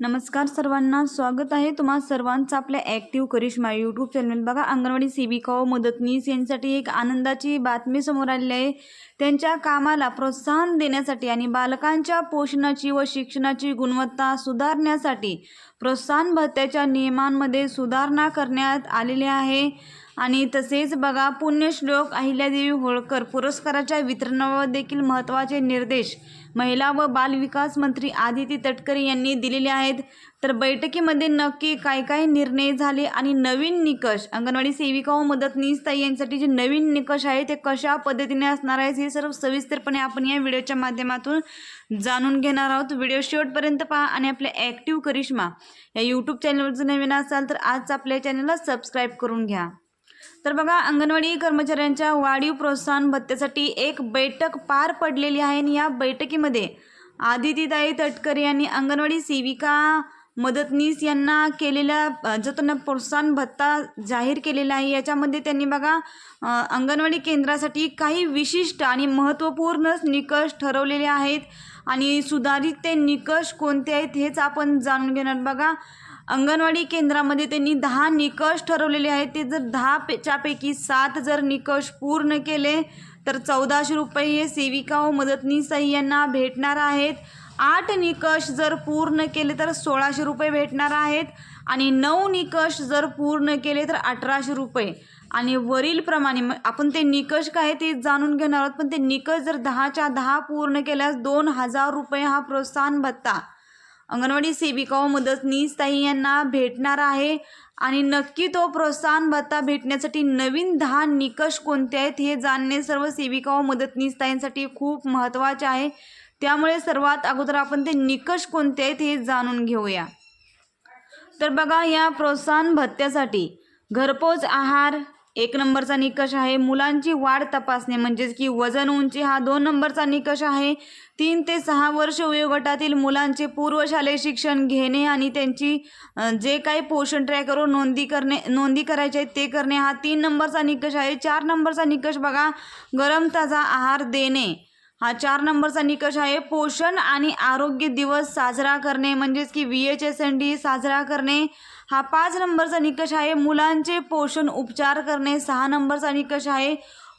नमस्कार सर्वांना स्वागत आहे तुम्हा सर्वांचं आपल्या ॲक्टिव्ह करिश्मा यूट्यूब चॅनल बघा अंगणवाडी सेविका व मदतनीस यांसाठी एक आनंदाची बातमी समोर आलेली आहे. त्यांच्या कामाला प्रोत्साहन देण्यासाठी आणि बालकांच्या पोषणाची व शिक्षणाची गुणवत्ता सुधारण्यासाठी प्रोत्साहन भत्त्याच्या नियमांमध्ये सुधारणा करण्यात आलेली आहे. आणि तसेच बघा पुण्यश्लोक अहिल्यादेवी होळकर पुरस्काराच्या वितरणावर देखील महत्त्वाचे निर्देश महिला व बालविकास मंत्री आदिती तटकरे यांनी दिलेले आहेत. तर बैठकीमध्ये नक्की काय काय निर्णय झाले आणि नवीन निकष अंगणवाडी सेविका व मदतनीस ताई यांसाठी जे नवीन निकष आहे ते कशा पद्धतीने असणार आहेत हे सर्व सविस्तरपणे आपण या व्हिडिओच्या माध्यमातून जाणून घेणार आहोत. व्हिडिओ शेवटपर्यंत पहा आणि आपल्या ॲक्टिव्ह करिश्मा या यूट्यूब चॅनलवर जर नवीन असाल तर आज आपल्या चॅनलला सबस्क्राईब करून घ्या. तर बघा अंगणवाडी कर्मचाऱ्यांच्या वाढीव प्रोत्साहन भत्त्यासाठी एक बैठक पार पडलेली आहे आणि या बैठकीमध्ये आदितीताई तटकरे यांनी अंगणवाडी सेविका मदतनीस यांना केलेला जो त्यांना प्रोत्साहन भत्ता जाहीर केलेला आहे. याच्यामध्ये त्यांनी बघा अंगणवाडी केंद्रासाठी काही विशिष्ट आणि महत्त्वपूर्ण निकष ठरवलेले आहेत. आणि सुधारित ते निकष कोणते आहेत हेच आपण जाणून घेणार. बघा अंगणवाडी केंद्रामध्ये त्यांनी दहा निकष ठरवलेले आहेत. ते जर दहा पेच्यापैकी सात जर निकष पूर्ण केले तर चौदाशे रुपये हे सेविका व मदतनीस यांना भेटणार आहेत. आठ निकष जर पूर्ण केले तर सोळाशे रुपये भेटणार आहेत. आणि नऊ निकष जर पूर्ण केले तर अठराशे रुपये. आणि वरीलप्रमाणे मग आपण ते निकष काय ते जाणून घेणार आहोत. पण ते निकष जर दहाच्या दहा पूर्ण केल्यास दोन हजार रुपये हा प्रोत्साहन भत्ता अंगणवाडी सेविका व मदतनीस ताई यांना भेटणार आहे. आणि नक्की तो प्रोत्साहन भत्ता भेटण्यासाठी नवीन दहा निकष कोणते आहेत हे जाणणे सर्व सेविका व मदतनीस ताईंसाठी खूप महत्त्वाचे आहे. त्यामुळे सर्वात अगोदर आपण ते निकष कोणते आहेत हे जाणून घेऊया. तर बघा या प्रोत्साहन भत्त्यासाठी घरपोच आहार एक नंबरचा निकष आहे. मुलांची वाढ तपासणे म्हणजेच की वजन उंची हा दोन नंबरचा निकष आहे. तीन ते सहा वर्ष वयोगटातील मुलांचे पूर्वशालेय शिक्षण घेणे आणि त्यांची जे काही पोषण ट्रॅकरवर नोंदी करणे नोंदी करायचे ते करणे हा तीन नंबरचा निकष आहे. चार नंबरचा निकष बघा. गरम ताजा आहार देणे. हा चार नंबरचा निकष आहे. पोषण आणि आरोग्य दिवस साजरा करणे म्हणजेच की V H S N D साजरा करणे हा पाच नंबरचा निकष आहे. मुलांचे पोषण उपचार करणे सहा नंबरचा निकष आहे.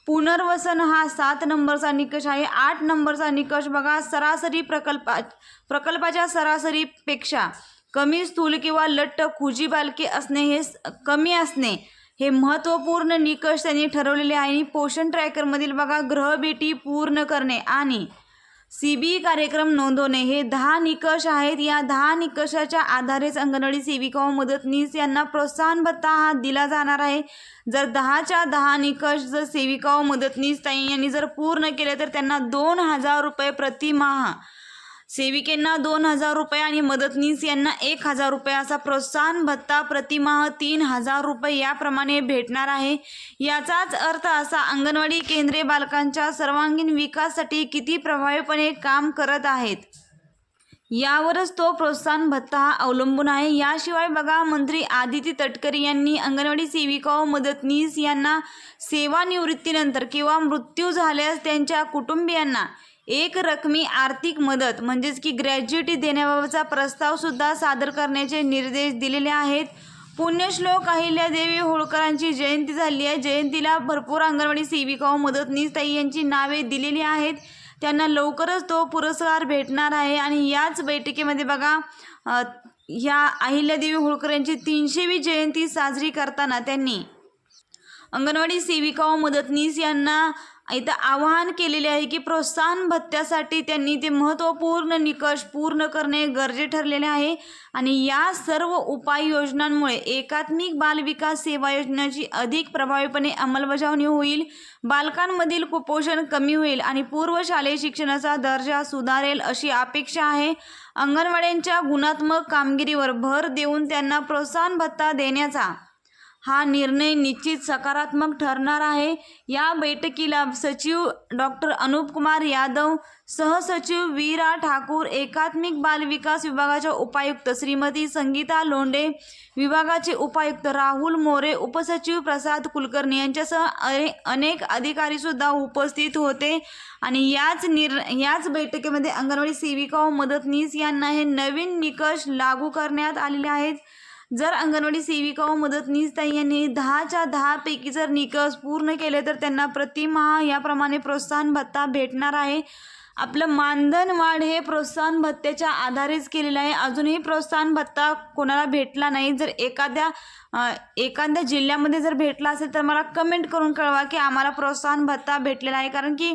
पुनर्वसन हा सात नंबरचा निकष आहे. आठ नंबरचा निकष बघा सरासरी प्रकल्पा प्रकल्पाच्या सरासरीपेक्षा कमी स्थूल किंवा लट्ट खुजी बालके असणे हे कमी असणे. हे महत्त्वपूर्ण निकष त्यांनी ठरवलेले आहे. आणि पोषण ट्रॅकरमधील बघा ग्रहभेटी पूर्ण करणे आणि सी बी कार्यक्रम नोंदवणे हे दहा निकष आहेत. या दहा निकषाच्या आधारेच अंगणवाडी सेविका व मदतनीस यांना प्रोत्साहन भत्ता हा दिला जाणार आहे. जर दहाच्या दहा निकष जर सेविका व मदतनीस ताई यांनी जर पूर्ण केले तर त्यांना दोन हजार रुपये प्रतिमाह सेविकेंना दोन हजार रुपये आणि मदतनीस यांना एक हजार रुपये असा प्रोत्साहन भत्ता प्रतिमाह तीन हजार रुपये याप्रमाणे भेटणार आहे. याचाच अर्थ असा अंगणवाडी केंद्रे बालकांच्या सर्वांगीण विकासासाठी किती प्रभावीपणे काम करत आहेत? यावरच तो प्रोत्साहन भत्ता हा अवलंबून आहे. याशिवाय बघा मंत्री आदिती तटकरे यांनी अंगणवाडी सेविका व मदतनीस यांना सेवानिवृत्तीनंतर किंवा मृत्यू झाल्यास त्यांच्या कुटुंबियांना एक रकमी आर्थिक मदत म्हणजेच की ग्रॅज्युटी देण्याबाबतचा प्रस्तावसुद्धा सादर करण्याचे निर्देश दिलेले आहेत. पुण्यश्लोक अहिल्यादेवी होळकरांची जयंती झाली आहे. जयंतीला भरपूर अंगणवाडी सेविका व मदतनीस ताई यांची नावे दिलेली आहेत. त्यांना लवकरच तो पुरस्कार भेटणार आहे. आणि याच बैठकीमध्ये बघा ह्या अहिल्यादेवी होळकर यांची तीनशेवी जयंती साजरी करताना त्यांनी अंगणवाडी सेविका व मदतनीस यांना इथं आवाहन केलेले आहे की प्रोत्साहन भत्त्यासाठी त्यांनी ते महत्त्वपूर्ण निकष पूर्ण करणे गरजे ठरलेले आहे. आणि या सर्व उपाययोजनांमुळे एकात्मिक बालविकास सेवा योजनेची अधिक प्रभावीपणे अंमलबजावणी होईल बालकांमधील कुपोषण कमी होईल आणि पूर्व शालेय शिक्षणाचा दर्जा सुधारेल अशी अपेक्षा आहे. अंगणवाड्यांच्या गुणात्मक कामगिरीवर भर देऊन त्यांना प्रोत्साहन भत्ता देण्याचा हा निर्णय निश्चित सकारात्मक ठरणार आहे. या बैठकीला सचिव डॉक्टर अनुप कुमार यादव सहसचिव वीरा ठाकूर एकात्मिक बाल विकास विभागाच्या उपायुक्त श्रीमती संगीता लोंढे विभागाचे उपायुक्त राहुल मोरे उपसचिव प्रसाद कुलकर्णी यांच्यासह अने अनेक अधिकारीसुद्धा उपस्थित होते. आणि याच निर याच बैठकीमध्ये अंगणवाडी सेविका व मदतनीस यांना हे नवीन निकष लागू करण्यात आलेले आहेत. जर अंगणवाडी सेविका व मदतनीस ताई यांनी दहाच्या दहापैकी जर निकष पूर्ण केले तर त्यांना प्रतिमहा याप्रमाणे प्रोत्साहन भत्ता भेटणार आहे. आपलं मानधन वाढ हे प्रोत्साहन भत्त्याच्या आधारेच केलेलं आहे. अजूनही प्रोत्साहन भत्ता कोणाला भेटला नाही. जर एखाद्या एखाद्या जिल्ह्यामध्ये जर भेटला असेल तर मला कमेंट करून कळवा की आम्हाला प्रोत्साहन भत्ता भेटलेला आहे. कारण की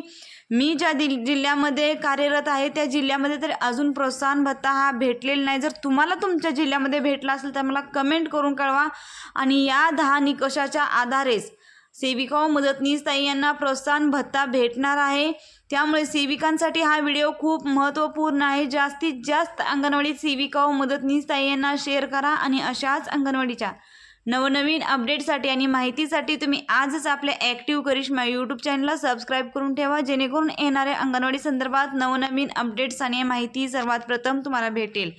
मी ज्या दिल जिल्ह्यामध्ये कार्यरत आहे त्या जिल्ह्यामध्ये तर अजून प्रोत्साहन भत्ता हा भेटलेला नाही. जर तुम्हाला तुमच्या जिल्ह्यामध्ये भेटला असेल तर मला कमेंट करून कळवा. आणि या दहा निकषाच्या आधारेच सेविका व मदतनीसताई यांना प्रोत्साहन भत्ता भेटणार आहे. त्यामुळे सेविकांसाठी हा व्हिडिओ खूप महत्त्वपूर्ण आहे. जास्तीत जास्त अंगणवाडी सेविका व मदतनीसताई यांना शेअर करा आणि अशाच अंगणवाडीच्या नवनवीन अपडेटसाठी आणि माहितीसाठी तुम्ही आजच आपल्या ॲक्टिव्ह करिश्मा यूट्यूब चॅनलला सबस्क्राईब करून ठेवा जेणेकरून येणाऱ्या अंगणवाडी संदर्भात नवनवीन अपडेट्स आणि माहिती सर्वात प्रथम तुम्हाला भेटेल.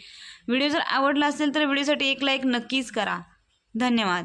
व्हिडिओ जर आवडला असेल तर व्हिडिओसाठी एक लाईक नक्कीच करा. धन्यवाद.